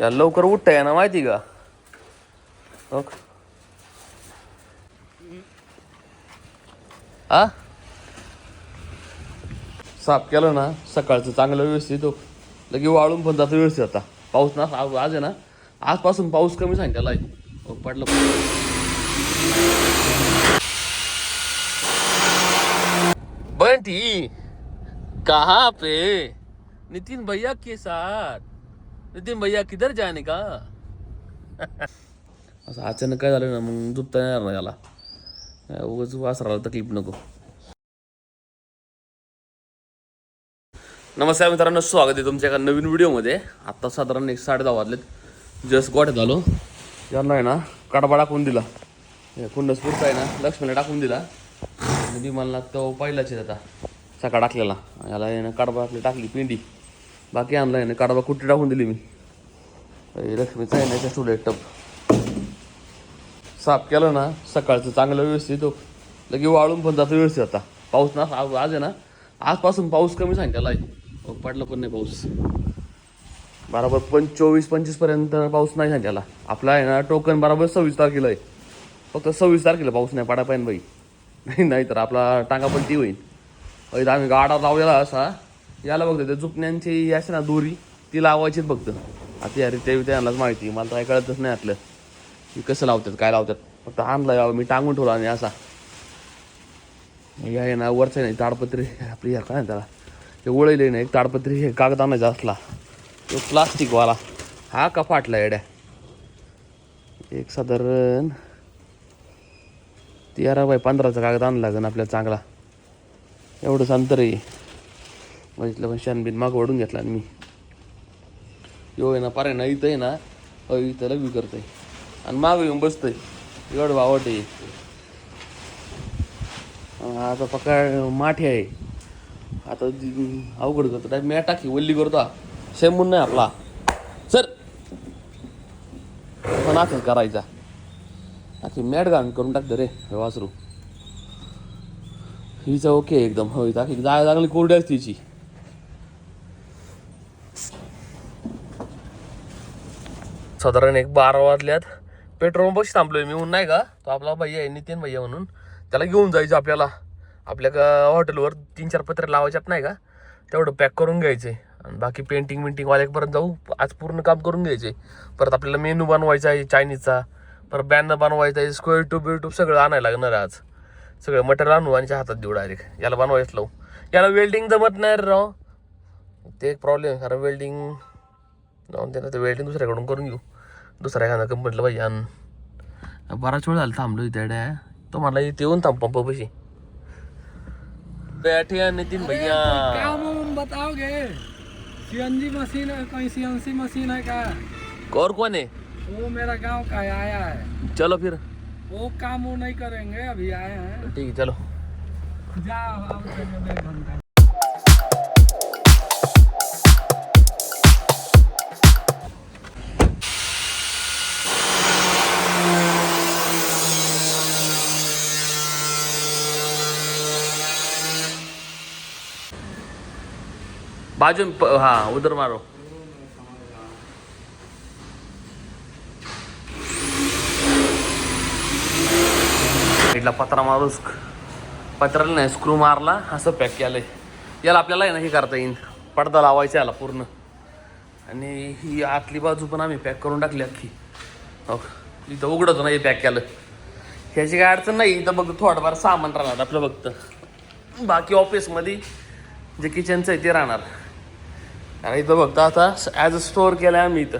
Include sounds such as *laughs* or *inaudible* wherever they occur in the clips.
या लवकर उठताय ना माहिती का? हो आ? साफ केलं ना सकाळचं चांगलं व्यवस्थित हो लगे वाळून पण जातं व्यवस्थित आता. पाऊस ना आज आहे ना आजपासून पाऊस कमी सांगितला आहे हो, पडलं. बंटी कहा पे? नितीन भैया के साथ. नितीन भैया किधर जाने का? असं अचानक काय झालं ना मग झुपता येणार ना याला. उगाच वासराला तकलीफ नको. नमस्कार मित्रांनो स्वागत आहे तुमच्या एका नवीन व्हिडिओमध्ये. आत्ता साधारण एक साडे दहा वाजलेत. जस्ट गोठ्यात आलो. यांना आहे ना कडबा टाकून दिला. हे कुंडसपूरचा आहे ना लक्ष्मीला टाकून दिला. आणि विमानला तो पहिलाच आता. सकाळ टाकलेला. याला आहे ना कडबा आपली टाकली पिंडी. बाकी आणला आहे ना कडबा कुठे टाकून दिली मी? हे लक्ष्मीचा आहे ना याच्या टप साफ केलं ना सकाळचं चांगलं व्यवस्थित हो लगे वाळून पण जातं व्यवस्थित आता. पाऊस ना आज आहे ना आजपासून पाऊस कमी सांगितला आहे पडला पण नाही पाऊस. बराबर पण चोवीस पंचवीसपर्यंत पाऊस नाही सांगितला आपला आहे ना टोकन बराबर सव्वीस तारखेला आहे. फक्त सव्वीस तारखेला पाऊस नाही पडा पाहिजे बाई. *laughs* नाही नाही तर आपला टांगा पण ती होईल आम्ही गाडा लावलेला असा. याला बघतो त्या जुकण्यांची ही ना दोरी ती लावायचीच फक्त आता यार ते त्यांनाच माहिती मला तर काय कळतच नाही आतलं की कसं लावतात काय लावतात? फक्त आणला यावं मी टांगून ठेवला आणि असा. या आहे ना वरचं नाही ताडपत्री आपली ह्या काय त्याला? ते ओळले ना एक ताडपत्री हे कागद आणायचा असला. तो प्लास्टिकवाला हा का फाटला येड्या? एक साधारण तेरा बाय पंधराचा कागद आणला लागेल आपल्याला चांगला. एवढंच अंतर आहे. बघितलं पण शानबीन माग वाढून घेतला आणि मी. यो आहे ना पारे ना इथं आहे ना अ इथं लघवी करतंय. आणि माग येऊन बसतंय. एवढं वावट आहे. आता पकड माठी आहे. आता अवघड करतो काय मॅट टाकी वल्ली करतो हा. शेमून नाही आपला. सर. पण असंच करायचा. आखी मॅट घाण करून टाकतं रे हे वासरू. हिचा ओके एकदम. हो इथं आखी जाय चांगली कोरडी असते तिची साधारण एक बारा वाजल्यात. पेट्रोल बस थांबलोय मी म्हणून नाही का? तो आपला भैया आहे नितीन भैया म्हणून. त्याला घेऊन जायचं आपल्याला. आपल्या का हॉटेलवर तीन चार पत्रे लावायच्यात नाही का? तेवढं पॅक करून घ्यायचे. आणि बाकी पेंटिंग विंटिंगवाल्यापर्यंत जाऊ आज पूर्ण काम करून घ्यायचे. परत आपल्याला मेनू बनवायचा आहे चायनीजचा परत बॅनर बनवायचा आहे स्क्वेअर ट्यूब बिट्यूब सगळं आणायला लागणार आज. सगळं मटेरियल आणू आणि हातात देऊ डायरेक्ट याला बनवायचं लावू. याला वेल्डिंग जमत नाही रे राव. ते एक प्रॉब्लेम कारण वेल्डिंग जाऊन दे ना ते वेल्डिंग दुसऱ्याकडून करून घेऊ. दुसऱ्या एखाद्या कंपनीला पाहिजे. आणि बराच वेळ झाला थांबलो इथे डॅ. तो मला इथे येऊन थांब पंप पैसे. बैठे हैं नितिन भैया. बताओगे सीएनजी मशीन है कोई सीएनसी मशीन है क्या? और कौन है? वो मेरा गांव का आया है। चलो फिर। वो काम वो नहीं करेंगे अभी आए हैं। ठीक है चलो। जाओ बाजून प- हाँ उधर मारो. साईडला पत्रा मारू पत्राला नाही स्क्रू मारला असं पॅक केलंय. याला आपल्याला आहे ना हे करता येईल पडदा लावायचा याला पूर्ण. आणि ही आतली बाजू पण आम्ही पॅक करून टाकली अख्खी. हो इथं उघडत नाही पॅक केलं ह्याची काय अडचण नाही इथं बघ थोडंफार सामान राहणार आपलं बघतं बाकी ऑफिसमध्ये जे किचनचं आहे ते राहणार. आणि इथं बघता आता ॲज अ स्टोअर केलं आहे आम्ही इथं.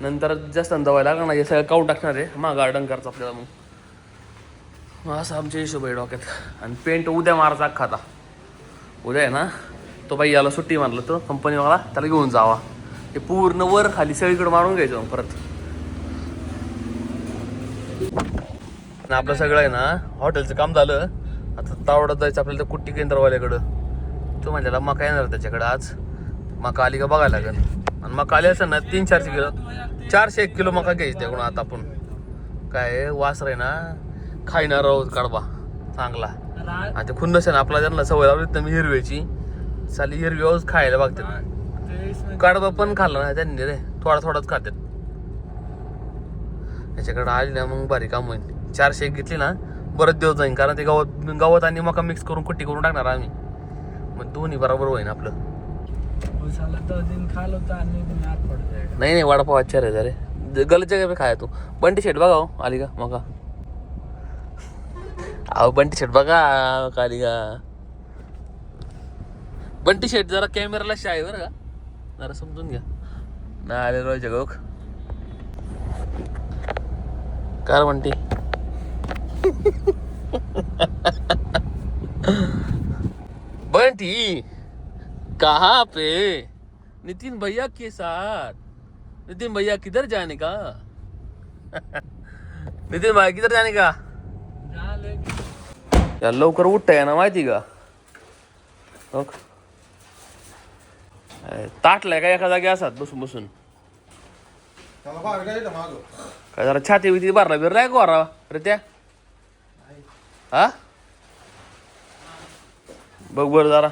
नंतर जास्त दवायला लागणार हे सगळं काऊ टाकणार आहे. मग गार्डन करायचं आपल्याला मग. मग असं आमच्या हिशोब आहे डोक्यात. आणि पेंट उद्या मारायचा अख्खा उद्या आहे ना तो बाई याला सुट्टी मारलं तो कंपनीवाला त्याला घेऊन जावा. हे पूर्ण वर खाली सगळीकडे मारून घ्यायचं मग परत. आपलं सगळं आहे ना हॉटेलचं काम झालं. आता तावडत जायचं आपल्याला त्या कुट्टी केंद्रवाल्याकडं. तो म्हणलेला मका येणार त्याच्याकडं आज. मका आली का बघायला लागेल. आणि मका आली असेल ना तीन चारशे किलो चारशे एक किलो मका घ्यायची त्याकडून आता आपण. काय वासर आहे ना खायणार आहोत कडबा चांगला. आणि ते खुन्नस आहे ना आपला त्यांना सवय लावली तर मी हिरव्याची. साली हिरवी खायला बघतात. कडबा पण खाल्ला ना त्यांनी रे थोडा थोडाच खातात. त्याच्याकडे आली ना मग भारी काम होईल. चारशे एक घेतली ना बरंच दिवस जाईन. कारण ते गवत गवत आणि मका मिक्स करून कुट्टी करून टाकणार आम्ही. मग दोन्ही बरोबर होईन आपलं. वो साला दस दिन नाही नाही वडापाव अच्छा रे। जरे गलत जगह पे खाया तू। बंटी शेट बघा आली का मका। अहो बंटी शेट बघा का आली का बंटी शेट जरा कॅमेराला शाय बरं का? जरा समजून घ्या। नाही आले रोज जगोक कार बंटी. *laughs* बंटी! कहाँ पे? नितिन भैया के साथ। नितिन भैया किधर जाने का? *laughs* नितिन भाई किधर जाने का? जहाँ लेके या लवकर उठताय ना माहिती का? हो ताटलाय का एका जागी असात बसून बसून? काय जरा छाती बिती भरला बिरलाय का वरा? रे त्या हा? बघ बर जरा.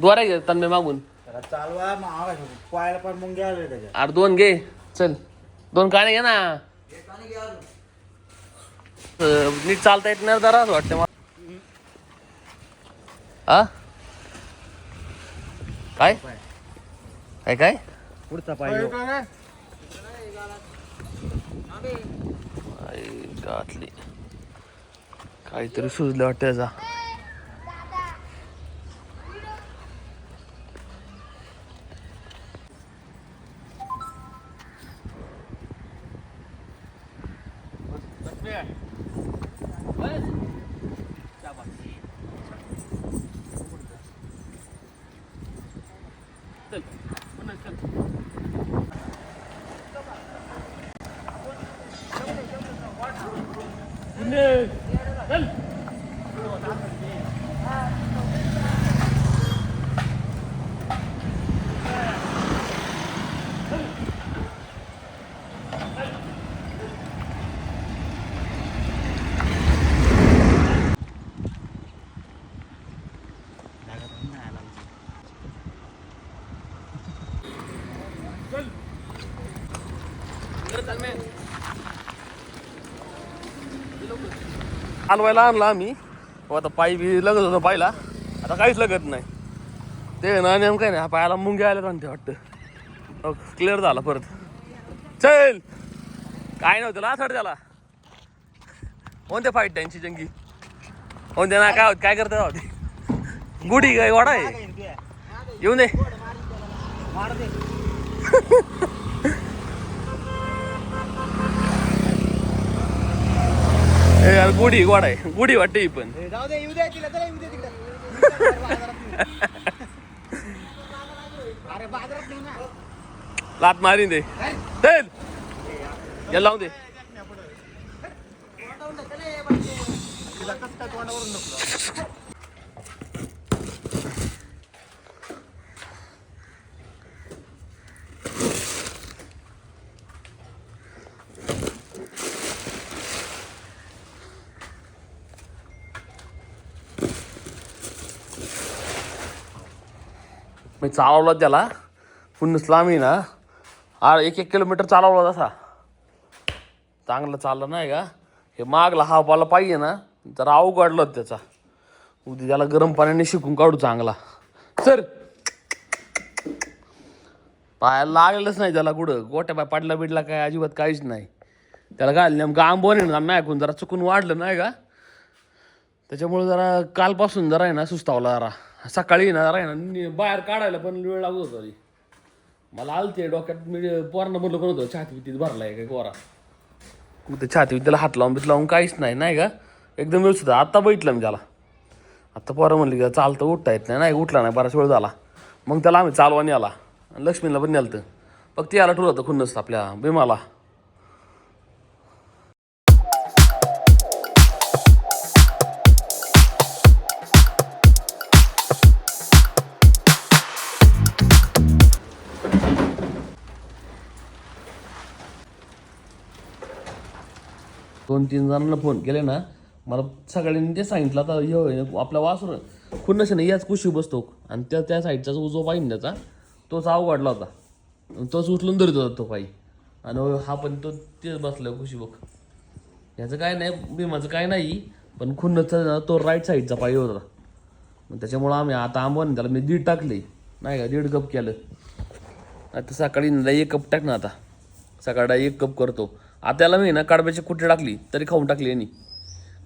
द्वारा घे तन्मे मागून. त्याला चालवा मग आवाज होतो. पायाला पण मुंग्या आले त्याच्यात. अरे दोन घे चल. दोन काणे घे ना. अं, नीट चालता येत नाही जरा असं वाटतं मला. हा काय? काय काय? पुढचा पाय आई घातली काहीतरी सुचलं वाटतं याचा हलवायला आणला आम्ही. हो आता पायी बी लगत होतं पायला. आता काहीच लगत नाही. ते ना नेमकं काय नाही हा पायाला मुंग्या आल्या आणि ते वाटतं क्लिअर झाला परत. चल! काय नव्हतं लाथड त्याला. कोणत्या फाईट त्यांची जंगी? कोणत्या ना काय होत काय करता होते गुढी काय वाडा आहे? येऊन दे. *laughs* यार गुढी वाडा आहे. गुढी वाटते ही पण जाऊ दे येऊ दे तिला चला येऊ दे तिकडे. अरे बाजारात नाही ना. लात मारीन दे. चल. याला लावून दे. तिला कसं काय तोंडावरून नको मी चालवला त्याला. पुन्हा लांब आहे ना आ एक एक किलोमीटर चालवला तसा. चांगलं चाललं नाही का? हे मागला हा पाला पाहिजे ना. जरा अवघडलं त्याचा. उद्या त्याला गरम पाण्याने शिकून काढू चांगला. सर पायाला लागलेलंच नाही त्याला कुठं. गोट्या पाय पडला बिडला काय अजिबात काहीच नाही. त्याला काय नेमकं आंबोने ना नाही ऐकून जरा चुकून वाढलं नाही का? त्याच्यामुळे जरा कालपासून जरा आहे ना सुस्तावला जरा. सकाळी ना जरा ना बाहेर काढायला पण वेळ लागत होता रे. मला आलते डोक्यात मी पोरांना म्हणलं कोण होतं छाती भरला आहे काय कोरा मग ते छाती त्याला हात लावून बीत लावून काहीच नाही नाही का? एकदम व्यवस्थित आहे. आत्ता बैठलं मी त्याला. आत्ता पोरं म्हणली का चालतं उठता येत नाही. नाही उठला नाही बराच वेळ झाला. मग त्याला आम्ही चालवा आला. लक्ष्मीला पण नेलं होतं फक्त याला ठुलं होतं खुन्नस आपल्या भीमाला. दोन तीन जणांना फोन केले ना मला सगळ्यांनी ते सांगितलं आता हे आपला वासर खुन्नस नाही ना याच कुशी बसतो. आणि त्या त्या साईडचा जो उजो पाहिजे त्याचा तोच अवघडला होता. तोच उचलून धरत होता तो पायी आणि हा पण तो तेच बसला खुशी बघ ह्याचं काय नाही भीमाचं काय नाही पण खुन्नचा तो राईट साईडचा पायी होता. मग त्याच्यामुळं आम्ही आता आंबवून त्याला मी दीड टाकले. नाही का दीड कप केलं. आता सकाळी एक कप टाक ना आता. सकाळी एक कप करतो. आता त्याला मी ना कडब्याची कुट्टी टाकली तरी खाऊन टाकली यांनी.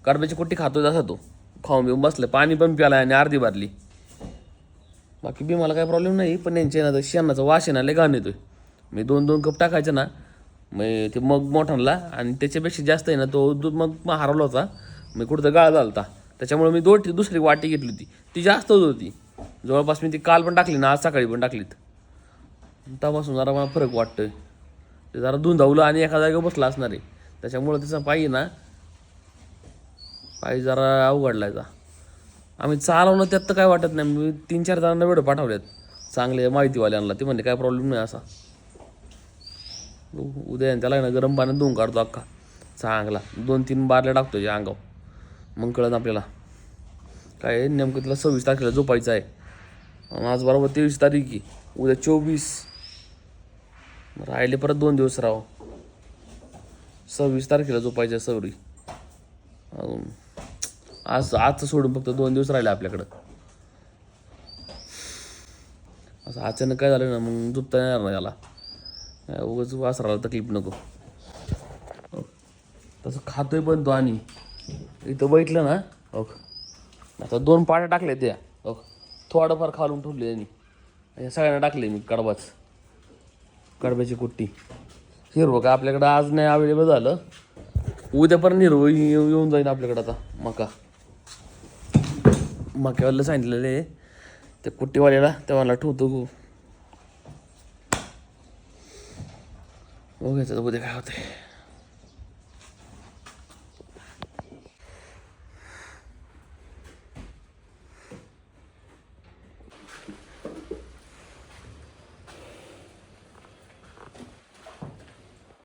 कडब्याची कुट्टी खातो जसा तो. खाऊन बिऊन बसलं पाणी पण प्याला आणि अर्धी भरली बाकी बी मला काही प्रॉब्लेम नाही पण यांच्या ना शेणाचा वास येणार लय घाण येतोय. मी दोन दोन कप टाकायचं ना मग ते मग मोठांना आणि त्याच्यापेक्षा जास्त आहे ना तो दूध मग हरवला होता. मी कुठं गाळ झाला होता त्याच्यामुळे मी दोन दुसरी वाटी घेतली होती. ती जास्त होत होती. जवळपास मी ती काल पण टाकली ना आज सकाळी पण टाकलीत. तेव्हापासून जरा मला फरक वाटतोय. ते जरा धुंदावलं आणि एका जागेवर बसला असणार. आहे त्याच्यामुळं त्याचा पायी ना पायी जरा अवघडलायचा आम्ही चालवणं त्यात तर काय वाटत नाही. मी तीन चार जणांना वेळ पाठवल्यात चांगले माहितीवाल्यांना. ते म्हणले काय प्रॉब्लेम नाही असा. उद्या त्याला ना गरम पाण्यात धुवून काढतो अख्खा. चांगला. दोन तीन बारल्या टाकतो या अंगावर. मग कळत आपल्याला. काय नेमकं तिला सव्वीस तारखेला झोपायचं आहे. आज बरोबर तेवीस तारीख आहे. उद्या चोवीस. राहिले परत दोन दिवस राव. सव्वीस तारखेला झोपायच्या सवरी. अजून. आज आजचं सोडून फक्त दोन दिवस राहिले आपल्याकडं. असं अचानक काय झालं ना मग झोपता येणार नाही त्याला उगाच वासराला तकलीफ नको. तसं खातोय पण तो आणि. इथं बैठलं ना हो आता दोन पाट्या टाकल्या त्या हो थोडंफार खालून ठेवले त्यांनी. या सगळ्यांना टाकले मी कडबाच. कडब्याची कुट्टी. हिरवं का? आपल्याकडं आज नाही अवेलेबल झालं. उद्यापर्यंत हिरवं येऊ- येऊन जाईल आपल्याकडं आता मका. मक्यावाला सांगितलेलं आहे त्या कुट्टीवाल्याला तेव्हा ठेवतो गो. बघायचं उद्या काय होते